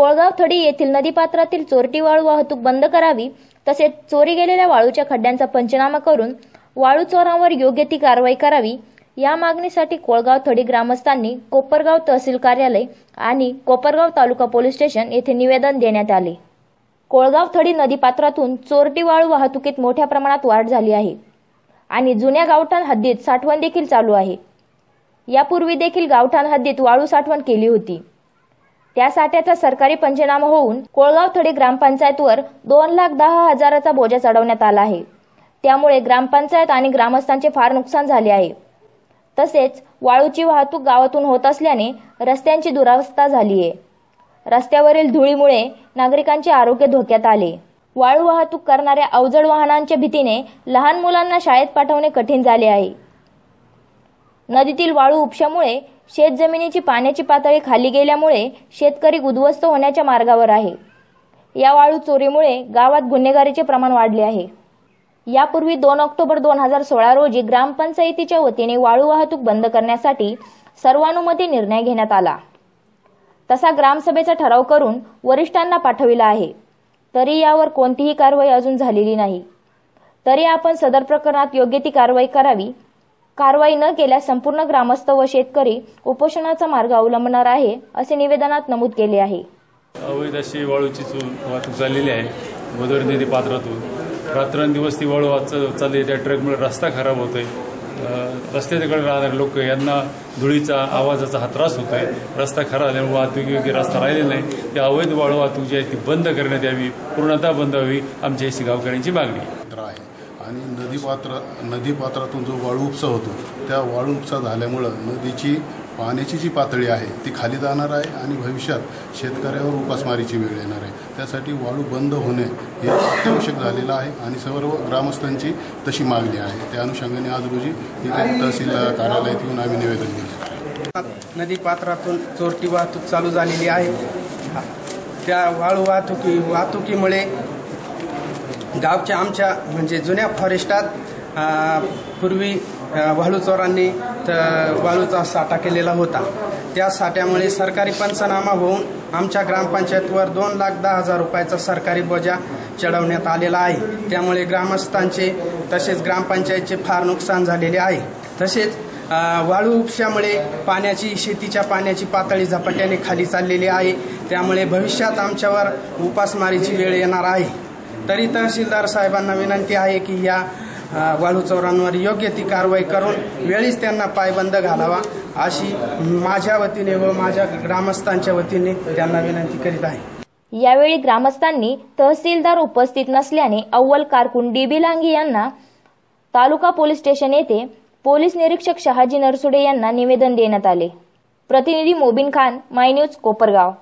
कोळगाव थडी येथील नदीपात्रातील चोरटी वाळू वाहतूक बंद करावी तसेच चोरी गेलेल्या वाळूच्या खड्ड्यांचा पंचनामा करून वाळू चोरांवर योग्य ती कारवाई करावी या मागणीसाठी कोळगाव थडी ग्रामस्थांनी कोपरगाव तहसील कार्यालय आणि कोपरगाव तालुका पोलीस स्टेशन येथे निवेदन देण्यात आले. कोळगाव थडी नदीपात्रातून चोरटी वाळू वाहतुकीत मोठ्या प्रमाणात वाढ झाली आहे आणि जुन्या गावठाण हद्दीत साठवण देखील चालू आहे. यापूर्वी देखील गावठाण हद्दीत वाळू साठवण केली होती. त्या साठ्याचा सरकारी पंचनामा होऊन कोळगाव थडी ग्रामपंचायतवर दोन लाख दहा हजाराचा बोजा चढवण्यात आला आहे. त्यामुळे ग्रामपंचायत आणि ग्रामस्थांचे फार नुकसान झाले आहे. तसेच वाळूची वाहतूक गावातून होत असल्याने रस्त्यांची दुरावस्था झाली आहे. रस्त्यावरील धुळीमुळे नागरिकांचे आरोग्य धोक्यात आले. वाळू वाहतूक करणाऱ्या अवजड वाहनांच्या भीतीने लहान मुलांना शाळेत पाठवणे कठीण झाले आहे. नदीतील वाळू उपशामुळे शेतजमिनीची पाण्याची पातळी खाली गेल्यामुळे शेतकरी उद्ध्वस्त होण्याच्या मार्गावर आहे. या वाळू चोरीमुळे गावात गुन्हेगारीचे प्रमाण वाढले आहे. यापूर्वी दोन ऑक्टोबर दोन हजार सोळा रोजी ग्रामपंचायतीच्या वतीने वाळू वाहतूक बंद करण्यासाठी सर्वानुमती निर्णय घेण्यात आला. तसा ग्रामसभेचा ठराव करून वरिष्ठांना पाठविला आहे. तरी यावर कोणतीही कारवाई अजून झालेली नाही. तरी आपण सदर प्रकरणात योग्य ती कारवाई करावी कारवाई न केल्यास संपूर्ण ग्रामस्थ व शेतकरी उपोषणाचा मार्ग अवलंबणार आहे असे निवेदनात नमूद केले आहे. अवैध अशी वाळूची वाहतूक चाललेली आहे. गोदावरी नदी पात्रातून. रात्रंदिवस ती वाळू चालली त्या ट्रकमुळे रस्ता खराब होतोय. रस्त्याकडे राहणारे लोक यांना धुळीचा आवाजाचा हा त्रास होतोय. रस्ता खराब झाल्यामुळे वाहतूक योग्य रस्ता राहिलेला नाही. त्या अवैध वाळू वाहतूक जी आहे ती बंद करण्यात यावी. पूर्णतः बंद व्हावी आमच्या गावकऱ्यांची मागणी आहे आहे. आणि नदीपात्र नदीपात्रातून जो वाळू उपसा होतो त्या वाळू उपसा झाल्यामुळं नदीची पाण्याची जी पातळी आहे ती खाली जाणार आहे आणि भविष्यात शेतकऱ्यावर उपासमारीची वेळ येणार आहे. त्यासाठी वाळू बंद होणे हे अत्यावश्यक झालेलं आहे आणि सर्व ग्रामस्थांची तशी मागणी आहे. त्या अनुषंगाने आज रोजी इथे तहसील कार्यालयात येऊन आम्ही निवेदन दिले. नदी पात्रातून चोरटी वाहतूक चालू झालेली आहे. त्या वाळू वाहतुकी वाहतुकीमुळे गावच्या आमच्या म्हणजे जुन्या फॉरेस्टात पूर्वी वाळूचोरांनी वाळू चोरांनी त- वाळूचा साठा केलेला होता. त्या साठ्यामुळे सरकारी पंचनामा होऊन आमच्या ग्रामपंचायतवर दोन लाख दहा हजार रुपयाचा सरकारी बोजा चढवण्यात आलेला आहे. त्यामुळे ग्रामस्थांचे तसेच ग्रामपंचायतचे फार नुकसान झालेले आहे. तसेच वाळू उपशामुळे पाण्याची शेतीच्या पाण्याची पातळी झपाट्याने खाली चाललेली आहे. त्यामुळे भविष्यात आमच्यावर उपासमारीची वेळ येणार आहे. तरी तहसीलदार साहेबांना विनंती आहे की या वाळू चोरांवर योग्य ती कारवाई करून वेळीच त्यांना पायबंद घालावा अशी माझ्या वतीने व माझ्या ग्रामस्थांच्या वतीने त्यांना विनंती करीत आहे. यावेळी ग्रामस्थांनी तहसीलदार उपस्थित नसल्याने अव्वल कारकून डी बी लांगी यांना तालुका पोलीस स्टेशन येथे पोलीस निरीक्षक शहाजी नरसुडे यांना निवेदन देण्यात आले. प्रतिनिधी मोबिन खान माय न्यूज कोपरगाव.